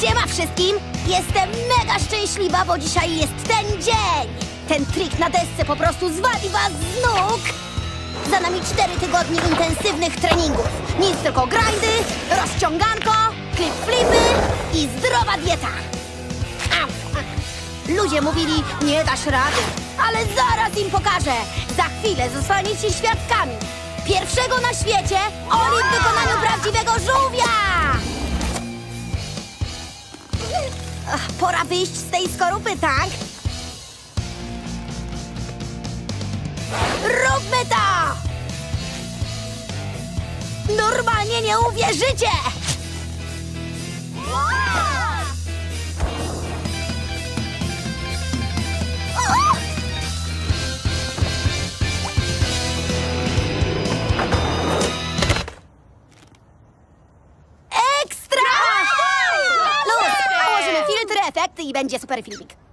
wszystkim, jestem mega szczęśliwa, bo dzisiaj jest ten dzień! Ten trik na desce po prostu zwali was z nóg! Za nami cztery tygodnie intensywnych treningów. Nic tylko grindy, rozciąganko, klip flipy i zdrowa dieta. Ludzie mówili, nie dasz rady, ale zaraz im pokażę. Za chwilę zostaniecie świadkami. Pierwszego na świecie Oli w wykonaniu prawdziwego żółwia! Pora wyjść z tej skorupy, tak? Róbmy to! Normalnie nie uwierzycie! Efekty i będzie super filmik.